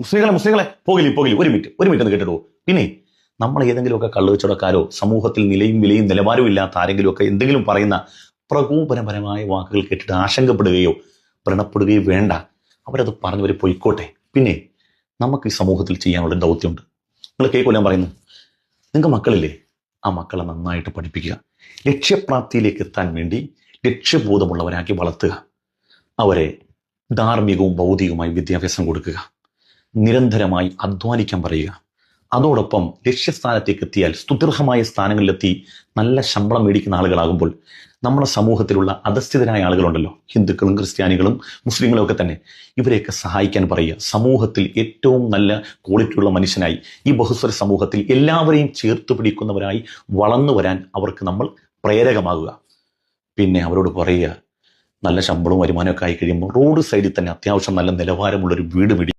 മുസ്ലിങ്ങളെ മുസ്ലിങ്ങളെ. പോകില്ല പോകില്ല. ഒരു മിനിറ്റ് ഒരു മിനിറ്റ് ഒന്ന് കേട്ടിട്ടു. പിന്നെ നമ്മൾ ഏതെങ്കിലുമൊക്കെ കള്ളുവച്ചടക്കാരോ സമൂഹത്തിൽ നിലയും വിലയും നിലവാരവും ഇല്ലാത്ത ആരെങ്കിലുമൊക്കെ എന്തെങ്കിലും പറയുന്ന പ്രകോപനപരമായ വാക്കുകൾ കേട്ടിട്ട് ആശങ്കപ്പെടുകയോ വ്രണപ്പെടുകയോ വേണ്ട. അവരത് പറഞ്ഞവർ പൊയ്ക്കോട്ടെ. പിന്നെ നമുക്ക് ഈ സമൂഹത്തിൽ ചെയ്യാനുള്ള ദൗത്യമുണ്ട്. നിങ്ങൾ കേൾക്കൊല്ലാൻ പറയുന്നു? നിങ്ങൾക്ക് മക്കളില്ലേ? ആ മക്കളെ നന്നായിട്ട് പഠിപ്പിക്കുക. ലക്ഷ്യപ്രാപ്തിയിലേക്ക് എത്താൻ വേണ്ടി ലക്ഷ്യബോധമുള്ളവരാക്കി വളർത്തുക. അവരെ ധാർമ്മികവും ഭൗതികവുമായി വിദ്യാഭ്യാസം കൊടുക്കുക. നിരന്തരമായി അധ്വാനിക്കാൻ പറയുക. അതോടൊപ്പം ലക്ഷ്യസ്ഥാനത്തേക്ക് എത്തിയാൽ സ്തുതിർഹമായ സ്ഥാനങ്ങളിലെത്തി നല്ല ശമ്പളം മേടിക്കുന്ന ആളുകളാകുമ്പോൾ നമ്മുടെ സമൂഹത്തിലുള്ള അധസ്ഥിതരായ ആളുകളുണ്ടല്ലോ. ഹിന്ദുക്കളും ക്രിസ്ത്യാനികളും മുസ്ലിങ്ങളും ഒക്കെ തന്നെ ഇവരെയൊക്കെ സഹായിക്കാൻ പറയുക. സമൂഹത്തിൽ ഏറ്റവും നല്ല ക്വാളിറ്റിയുള്ള മനുഷ്യനായി ഈ ബഹുസ്വര സമൂഹത്തിൽ എല്ലാവരെയും ചേർത്ത് പിടിക്കുന്നവരായി വളർന്നു വരാൻ അവർക്ക് നമ്മൾ പ്രേരകമാകുക. പിന്നെ അവരോട് പറയുക നല്ല ശമ്പളവും വരുമാനമൊക്കെ ആയി കഴിയുമ്പോൾ റോഡ് സൈഡിൽ തന്നെ അത്യാവശ്യം നല്ല നിലവാരമുള്ള ഒരു വീട് പിടി